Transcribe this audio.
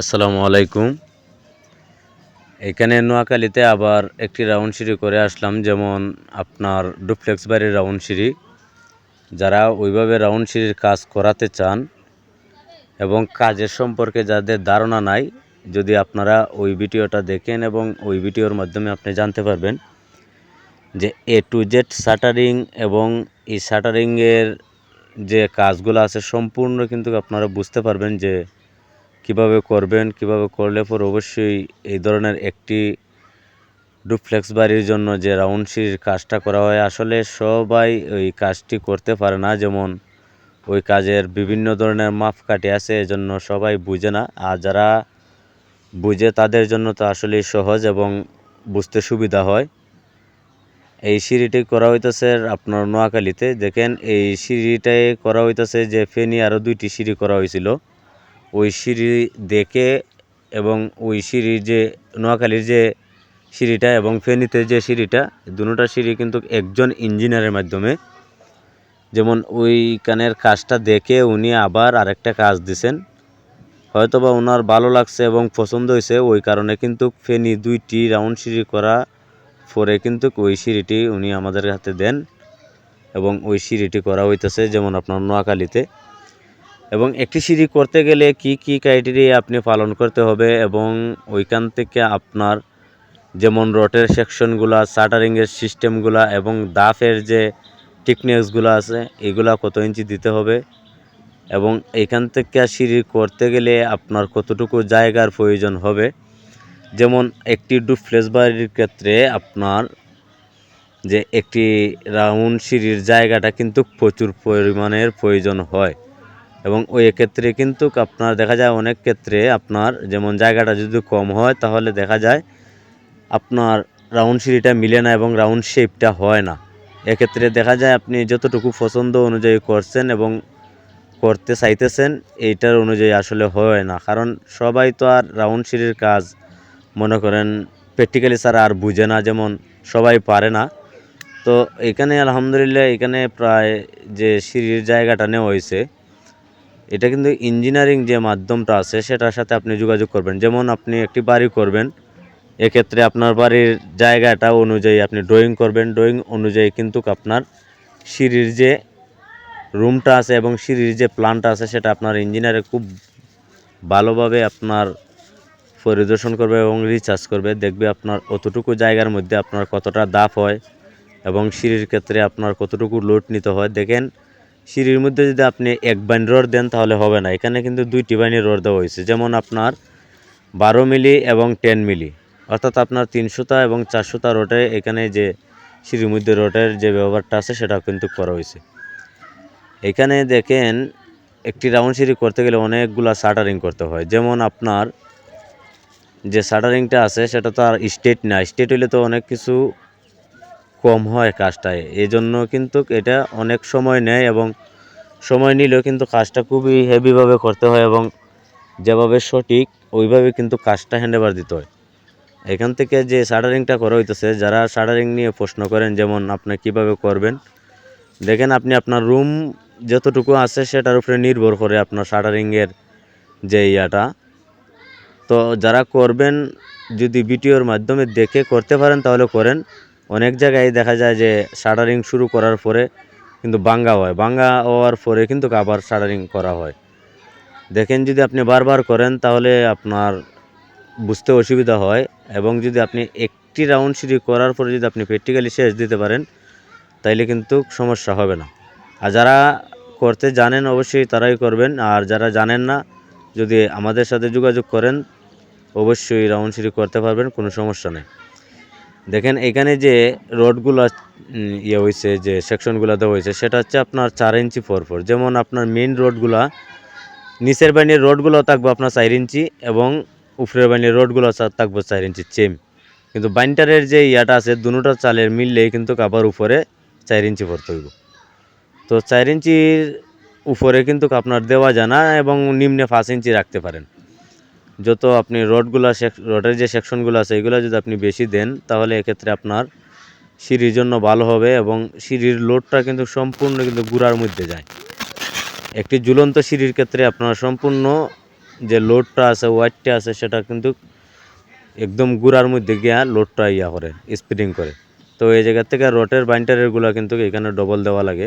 আসসালামু আলাইকুম। এখানে নোয়াখালীতে আবার একটি রাউন্ড সিঁড়ি করে আসলাম, যেমন আপনার ডুপ্লেক্স বাড়ির রাউন্ড সিঁড়ি। যারা ওইভাবে রাউন্ড সিঁড়ির কাজ করাতে চান এবং কাজের সম্পর্কে যাদের ধারণা নাই, যদি আপনারা ওই ভিডিওটা দেখেন এবং ওই ভিডিওর মাধ্যমে আপনি জানতে পারবেন যে এ টু জেড শাটারিং এবং এই শাটারিংয়ের যে কাজগুলো আছে, সম্পূর্ণ কিন্তু আপনারা বুঝতে পারবেন যে কীভাবে করবেন, কীভাবে করলে পর অবশ্যই এই ধরনের একটি ডুপ্লেক্স বাড়ির জন্য যে রাউন্ড সিঁড়ির কাজটা করা হয়, আসলে সবাই ওই কাজটি করতে পারে না। যেমন ওই কাজের বিভিন্ন ধরনের মাপকাঠি আছে, এজন্য সবাই বুঝে না। আর যারা বুঝে তাদের জন্য তো আসলেই সহজ এবং বুঝতে সুবিধা হয়। এই সিঁড়িটি করা হইতেছে আপনার নোয়াখালীতে। দেখেন, এই সিঁড়িটাই করা হইতেছে যে ফেনি আরও দুইটি সিঁড়ি করা হয়েছিল ওই সিঁড়ি দেখে এবং ওই সিঁড়ির যে, নোয়াখালীর যে সিঁড়িটা এবং ফেনীতে যে সিঁড়িটা, দুটা সিঁড়ি কিন্তু একজন ইঞ্জিনিয়ারের মাধ্যমে। যেমন ওইখানের কাজটা দেখে উনি আবার আরেকটা কাজ দিছেন। হয়তোবা ওনার ভালো লাগছে এবং পছন্দ হয়েছে, ওই কারণে কিন্তু ফেনী দুইটি রাউন্ড সিঁড়ি করা পরে কিন্তু ওই সিঁড়িটি উনি আমাদের হাতে দেন এবং ওই সিঁড়িটি করা হইতেছে যেমন আপনার নোয়াখালীতে। এবং একটি সিঁড়ি করতে গেলে কি কি ক্রাইটেরিয়া আপনি পালন করতে হবে এবং ওইখান থেকে আপনার যেমন রটের সেকশনগুলা শাটারিংয়ের সিস্টেমগুলা এবং দাফের যে টিকনেসগুলো আছে, এগুলা কত ইঞ্চি দিতে হবে এবং এইখান থেকে সিঁড়ি করতে গেলে আপনার কতটুকু জায়গার প্রয়োজন হবে। যেমন একটি ডুপ্লেস বাড়ির ক্ষেত্রে আপনার যে একটি রাউন্ড সিঁড়ির জায়গাটা কিন্তু প্রচুর পরিমাণের প্রয়োজন হয়। এবং ওই ক্ষেত্রে কিন্তু আপনার দেখা যায় অনেক ক্ষেত্রে আপনার যেমন জায়গাটা যদি কম হয়, তাহলে দেখা যায় আপনার রাউন্ড সিঁড়িটা মিলে না এবং রাউন্ড শেপটা হয় না। এক্ষেত্রে দেখা যায় আপনি যতটুকু পছন্দ অনুযায়ী করছেন এবং করতে চাইতেছেন, এইটার অনুযায়ী আসলে হয় না। কারণ সবাই তো আর রাউন্ড সিঁড়ির কাজ মনে করেন প্র্যাকটিক্যালি ছাড়া আর বুঝে না, যেমন সবাই পারে না। তো এখানে আলহামদুলিল্লাহ এখানে প্রায় যে সিঁড়ির জায়গাটা নেওয়া হয়েছে এটা কিন্তু ইঞ্জিনিয়ারিং যে মাধ্যমটা আছে, সেটার সাথে আপনি যোগাযোগ করবেন। যেমন আপনি একটি বাড়ি করবেন, এক্ষেত্রে আপনার বাড়ির জায়গাটা অনুযায়ী আপনি ড্রয়িং করবেন। ড্রয়িং অনুযায়ী কিন্তু আপনার সিঁড়ির যে রুমটা আছে এবং সিঁড়ির যে প্ল্যানটা আছে, সেটা আপনার ইঞ্জিনিয়ারে খুব ভালোভাবে আপনার পরিদর্শন করবে এবং রিচার্জ করবে। দেখবে আপনার অতটুকু জায়গার মধ্যে আপনার কতটা দাপ হয় এবং সিঁড়ির ক্ষেত্রে আপনার কতটুকু লোড নিতে হয়। দেখেন সিঁড়ির মধ্যে যদি আপনি এক বাইন রড দেন, তাহলে হবে না। এখানে কিন্তু দুইটি বাইনের রড দেওয়া হয়েছে। যেমন আপনার বারো মিলি এবং টেন মিলি। অর্থাৎ আপনার তিনশোতা এবং চারশোতা রোডে এখানে যে সিঁড়ির মধ্যে রোডের যে ব্যবহারটা আছে, সেটা কিন্তু করা হয়েছে। এখানে দেখেন, একটি রাউন্ড সিঁড়ি করতে গেলে অনেকগুলা শাটারিং করতে হয়। যেমন আপনার যে শাটারিংটা আছে, সেটা তো আর স্টেট না। স্টেট হইলে তো অনেক কিছু কম হয় কাজটায়। এই জন্য কিন্তু এটা অনেক সময় নেয় এবং সময় নিলেও কিন্তু কাজটা খুবই হেভিভাবে করতে হয় এবং যেভাবে সঠিক ওইভাবে কিন্তু কাজটা হ্যান্ডওভার দিতে হয়। এখান থেকে যে শাটারিংটা করা হইতেছে, যারা শাটারিং নিয়ে প্রশ্ন করেন, যেমন আপনি কীভাবে করবেন, দেখেন আপনি আপনার রুম যতটুকু আছে সেটার উপরে নির্ভর করে আপনার শাটারিংয়ের যে ইয়াটা। তো যারা করবেন, যদি ভিডিওর মাধ্যমে দেখে করতে পারেন, তাহলে করেন। অনেক জায়গায় দেখা যায় যে শাটারিং শুরু করার পরে কিন্তু বাঙ্গা হয়। বাঙ্গা হওয়ার পরে কিন্তু আবার শাটারিং করা হয়। দেখেন যদি আপনি বারবার করেন তাহলে আপনার বুঝতে অসুবিধা হয় এবং যদি আপনি একটি রাউন্ড সিঁড়ি করার পরে যদি আপনি প্র্যাকটিক্যালি শেষ দিতে পারেন, তাইলে কিন্তু সমস্যা হবে না। আর যারা করতে জানেন অবশ্যই তারাই করবেন। আর যারা জানেন না, যদি আমাদের সাথে যোগাযোগ করেন, অবশ্যই রাউন্ড সিঁড়ি করতে পারবেন, কোনো সমস্যা নেই। দেখেন এখানে যে রোডগুলো ইয়ে হয়েছে যে সেকশনগুলো দেওয়া হয়েছে সেটা হচ্ছে আপনার চার ইঞ্চি ফোর ফোর যেমন আপনার মেন রোডগুলা, নিচের বাহিনীর রোডগুলো থাকবে আপনার চার ইঞ্চি এবং উপরের বাহিনীর রোডগুলো থাকবে চার ইঞ্চি চেম কিন্তু বাইন্টারের যে ইয়াটা আছে দুটোটা চালের মিললেই কিন্তু আবার উপরে চার ইঞ্চি পড়তে হইব। তো চার ইঞ্চির উপরে কিন্তু আপনার দেওয়া যায় না এবং নিম্নে পাঁচ ইঞ্চি রাখতে পারেন। যত আপনি রডগুলো রডের যে সেকশনগুলো আছে, এগুলো যদি আপনি বেশি দেন, তাহলে এক্ষেত্রে আপনার সিঁড়ির জন্য ভালো হবে এবং সিঁড়ির লোডটা কিন্তু সম্পূর্ণ কিন্তু গুড়ার মধ্যে যায়। একটি ঝুলন্ত সিঁড়ির ক্ষেত্রে আপনার সম্পূর্ণ যে লোডটা আছে ওয়াইটটা আছে, সেটা কিন্তু একদম গুড়ার মধ্যে গিয়া লোডটা ইয়া করে স্পিডিং করে। তো এই জায়গা থেকে রটের বাইন্ডারেরগুলো কিন্তু এখানে ডবল দেওয়া লাগে।